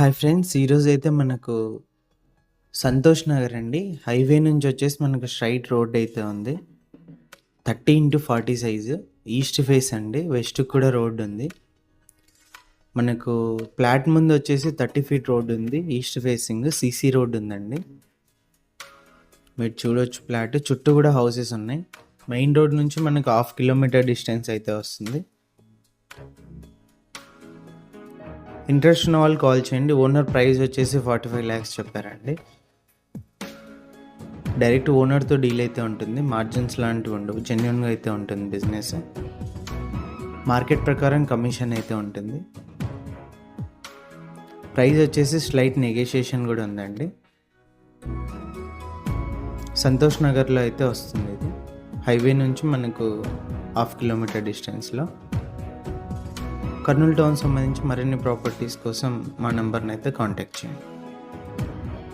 Hi friends ఈరోజు అయితే మనకు సంతోష్ నగర్ అండి. హైవే నుంచి వచ్చేసి మనకు స్ట్రైట్ రోడ్ అయితే ఉంది. Thirty into forty size east face అండి వెస్ట్ కూడా రోడ్ ఉంది. మనకు ప్లాట్ ముందు వచ్చేసి థర్టీ ఫీట్ రోడ్ ఉంది ఈస్ట్ ఫేసింగ్ సీసీ రోడ్ ఉందండి. మీరు చూడొచ్చు ప్లాట్ చుట్టూ కూడా హౌసెస్ ఉన్నాయి. మెయిన్ రోడ్ నుంచి మనకు హాఫ్ కిలోమీటర్ డిస్టెన్స్ అయితే వస్తుంది. ఇంట్రెస్ట్ ఉన్న వాళ్ళు కాల్ చేయండి. ఓనర్ ప్రైస్ వచ్చేసి ఫార్టీ ఫైవ్ ల్యాక్స్ చెప్పారండి. డైరెక్ట్ ఓనర్తో డీల్ అయితే ఉంటుంది. మార్జిన్స్ లాంటివి ఉండవు. జెన్యున్గా అయితే ఉంటుంది బిజినెస్. మార్కెట్ ప్రకారం కమిషన్ అయితే ఉంటుంది. ప్రైస్ వచ్చేసి స్లైట్ నెగోషియేషన్ కూడా ఉందండి. సంతోష్ నగర్లో అయితే వస్తుంది ఇది. హైవే నుంచి మనకు హాఫ్ కిలోమీటర్ డిస్టెన్స్లో. కర్నూలు టౌన్ సంబంధించి మరిన్ని ప్రాపర్టీస్ కోసం మా నెంబర్ని అయితే కాంటాక్ట్ చేయండి.